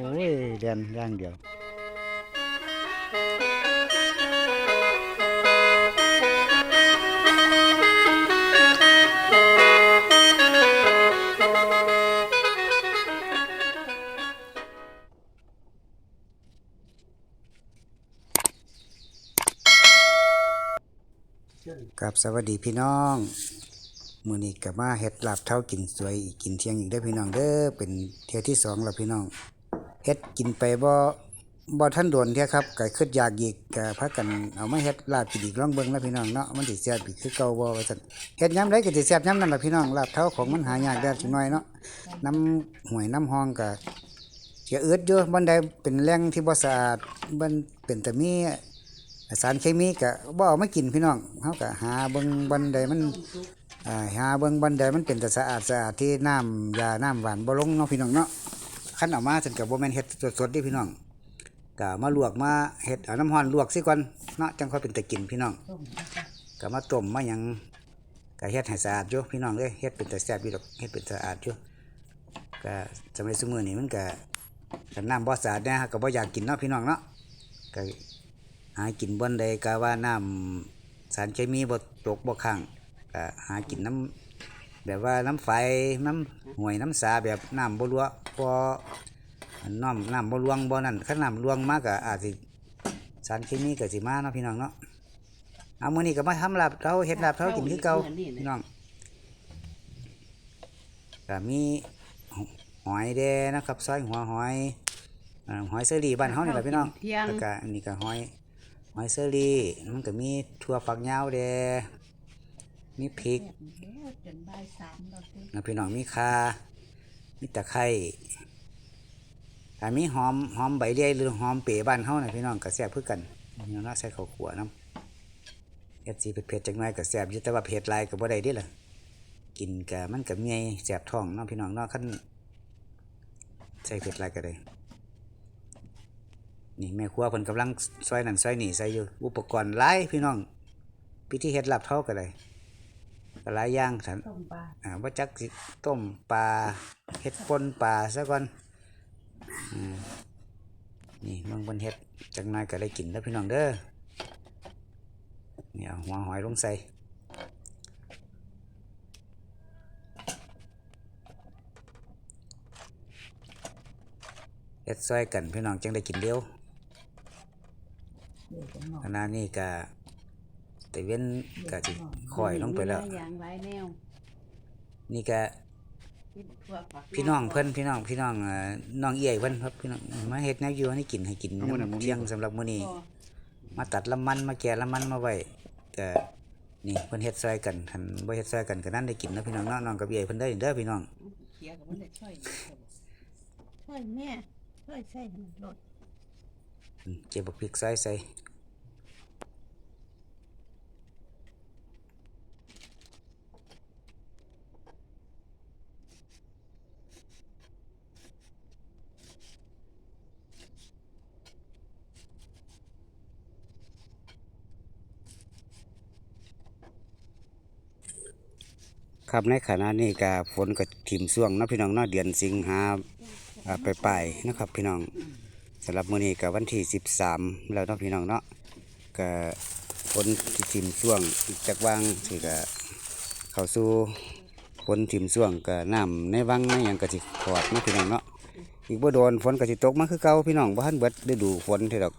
โอ้ยเรียนอย่างเดียวกับสวัสดีพี่น้อง มื้อนี้ก็มาเฮ็ดลาบเท้ากินสวยอีกกินเที่ยงอีกเด้อพี่น้องเด้อเป็นเที่ยที่สองแล้วพี่น้องเฮ็ดกินไปบ่บ่ทันโดนเที่ยครับก็คิดอยากอีกก็พากันเอามาเฮ็ดลาบกินอีกลองเบิ่งแล้วพี่น้องเนาะมันสิแซ่บอีกคือเก่าบ่ว่าซั่นเฮ็ดยามใดก็สิแซ่บยามนั้นล่ะพี่น้องลาบเท้าของมันหายากแด้จังน้อยเนาะน้ำห้วยน้ำห้องก็เสียอืดอยู่บ่ได้เป็นแหล่งที่บ่สะอาดมันเป็นแต่มีสารเคมีก็บ่เอามากินพี่น้องเฮาก็หาเบิ่งบันใดมัน หาเบิ่งบันใดมันเป็นแต่สะอาดสะอาดที่น้ำยาน้ำหวานบ่ลงเนาะพี่น้องเนาะคั้นออกมาซั่นก็บ่แมนเฮ็ดสดๆเดิพี่น้องก็มาลวกมาเฮ็ดเอาน้ำร้อนลวกซิก่อนเนาะจังค่อยเป็นตะกินพี่น้องก็มาต้มมาหยังก็เฮ็ดให้สะอาดอยู่พี่น้องเอ้ยเฮ็ดเป็นแต่แซ่บอยู่ดอกเฮ็ดเป็นสะอาดอยู่ก็สมัยสมือนี้มันก็คันน้ำบ่สะอาดน่ก็บ่อยากกินเนาะพี่น้องเนาะก็หากินบนใดก็ว่าน้ำสารเคมีบ่ตกบ่ข้าง ก็หากินน้ำแบบว่าน้ำไฟน้ำห่วยน้ำสาแบบน้ำบ่รัวบ่น้ำน้ำบ่ลวงบ่นั่นคันน้ำลวงมากก็อาจสิสารเคมีก็สิมาเนาะพี่น้องเนาะเอามื้อนี้ก็มาทำลาบเราเฮ็ดลาบเรากินคือเก่าพี่น้องก็มีหอยแดนะครับซอยหัวหอยอ่าหอยเสรีบ้านเฮานี่แหละพี่น้องเที่ยงแล้วก็อันนี้ก็หอยหอยเซอรี่มันก็มีถั่วฝักยาวแด มีพริกจนบ่ายสามแล้วสินะพี่น้องมีคามีตะไคร้ถ้ามีหอมหอมใบเลื่อยหรือหอมเป๋บ้านเฮานะพี่น้องก็แซ่บคือกันพี่น้องเนาะใส่ข้าวขัวน้ำเฮ็ดสิเผ็ดๆจังหน่อยก็แซ่บอยู่แต่ว่าเผ็ดหลายก็บ่ได้เด้ล่ะกินก็มันก็เมียแซ่บท้องเนาะพี่น้องเนาะคันใส่เผ็ดหลายก็ได้นี่แม่ครัวเพิ่นกำลังซอยนั่นซอยนี่ใส่อยู่อุปกรณ์หลายพี่น้องพิธีเฮ็ดลาบเท่าก็ได้ ก็หลายอย่างสันต้มปลาอ่าบ่จักสิต้มปลาเฮ็ดป่นปลาซะก่อนอืมนี่เมืองเพิ่นเฮ็ดจักหน่อยก็ได้กินแล้วพี่น้องเด้อนี่เอาหัวหอยลงใส่เฮ็ดซอยกันพี่น้องจังได้กินเร็วเดี๋ยวจะหมอกขณะนี้ก็ แต่เว้นก็สิค่อยลงไปแล้ว มีหลายอย่างหลายแนวนี่ก็มีทั่วฝักพี่น้องเพิ่นพี่น้องพี่น้องเอ่อน้องเอี้ยเพิ่นครับพี่น้องมาเฮ็ดแนวอยู่ให้กินให้กินเอามื้อนั้นบ่มี เที่ยงสำหรับมื้อนี้ พอมาตัดลำมันมาแก่ลำมันมาไว้ก็นี่เพิ่นเฮ็ดซอยกันคันบ่เฮ็ดซอยกันก็นั่นได้กินนะพี่น้องเนาะน้องกับเอี้ยเพิ่นได้เด้อพี่น้องเขียกับมันได้ช่วยอยู่ช่วยแม่ช่วยใส่ให้มันลดอืมเก็บบักพริกซอยใส่ ครับในขณะนี้ก็ฝนก็ถิ่มช่วงนาะพี่น้องเนาะเดือนสิงหาอ่าปนะครับพี่น้องสำหรับมื้อนี้ก็วันที่ 13 แล้วเนาะพี่น้องเนาะก็ฝนที่ทิมช่วงอีกจากวังสิก็เข้าสู่ฝนทิมช่วงก็น้ำในวังในหยังก็สิขอดนาะพี่น้องเนาะอีกบ่โดนฝนก็สิตกมาคือเก่าพี่น้องบ่ทันเบิดฤดูฝนเท่าดอก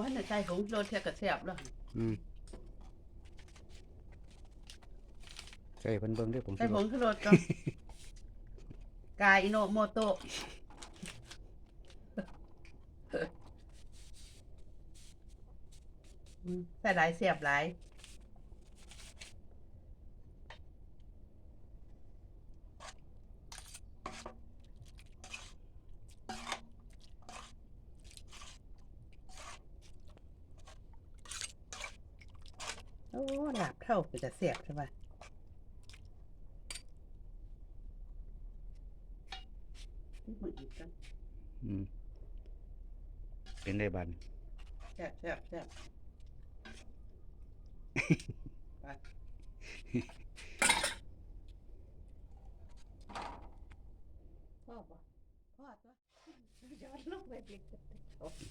ว่าในใจของโรถเทียกับแซ่บแล้วอืมใส่เพิ่นเบิ่งเด้อผมใส่ผงชูรสก็ กายอิโนโมโตะอืมใส่หลายเสียบหลาย หลาบเท่าก็จะเสียบใช่ป่ะนี่มันอีกกันอืมเป็นได้บันแซ่บแซ่บแซ่บไปพ่อบ่พ่อตัวย้อนลงไปเด็ก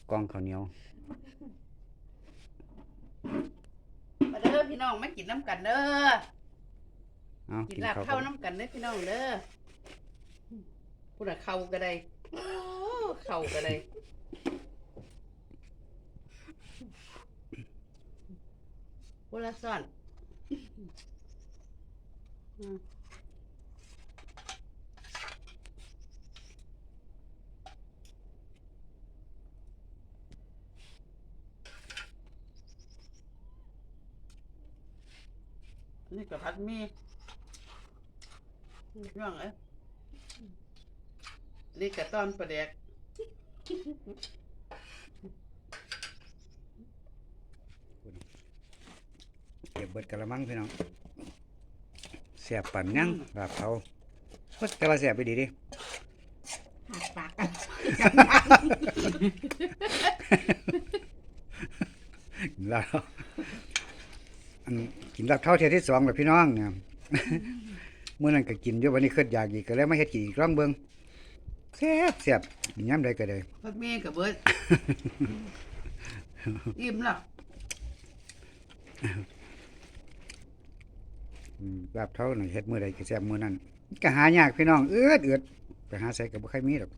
กล้องข้าวเหนียว มาเด้อ พี่น้องมากินน้ำกันเด้อเอากินกินลาบข้าวเข้ากันน้ำกันเด้อพี่น้องเด้อพูดอะเข้าก็ได้โอ้เข้าก็ได้พูดละซ่อนอืม นี่ก็พัดมีพี่น้องเอ้ยนี่ก็ตอนประเดกเก็บเบิดกะละมังพี่น้องแสบปั่นยังลาบเขาโอ๊ยแต่ว่าแสบไปดีดิหักปากกันลาบอัน กินลาบเท่าเทียที่สองแล้วพี่น้องเนี่ยเมื่อนั้นก็กินอยู่วันนี้ขึ้นอยากอีกก็เลยไม่เฮ็ดกินอีกร่องเบิ่งแซ่บแซ่บกินยามใดก็ได้พัดมีกับเบิดอิ่มแล้วอืมลาบเท่าน่ะเฮ็ดมื้อใดก็แซ่บมื้อนั้นก็หายากพี่น้องเอื้อดเอือดไปหาใส่ก็บ่ค่อยมีดอก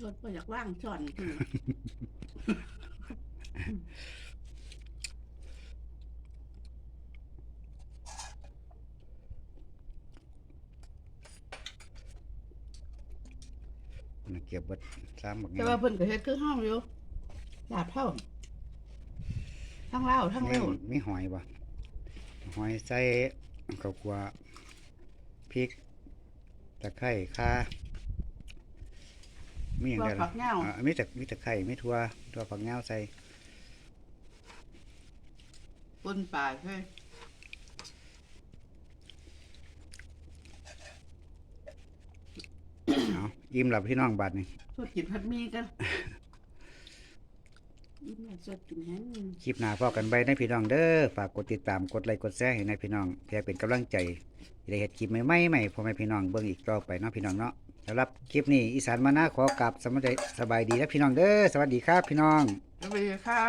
ชดไปอยากว่างจอนคือน่ะเก็บเบิดสามบักแต่ว่าเพิ่นก็เฮ็ดคือเฮาอยู่ลาบเท่าทั้งเล่าวทั้งมีเร็วมีหอยบ่หอยใส่ข้าวคั่วพริกตะไคร้ข่า มีหยังตัวได้ฝัล่ะกเหง้าอ่ามีแต่มีตะไคร้มีถั่วถั่วฝักยาวใส่ปนปลาเฮ้ยเอาอิ่มแล้วพี่น้องบัดนี้ชดกินพัดมีกันอิ่มแล้วชดกินแห้งคลิปหน้าพอกันไปนะพี่น้องเด้อฝากกดติดตามกดไลค์กดแชร์ให้ในพี่น้องเพื่อเป็นกำลังใจสิได้เฮ็ดคลิปใหม่ๆใหม่พ่อแม่พี่น้องเบิ่งอีกต่อไปเนาะพี่น้องเนาะสำหรับคลิปนี้อีสานมานาขอกลับสมัยสบายดีและพี่น้องเด้อสวัสดีครับพี่น้อง สวัสดีค่ะ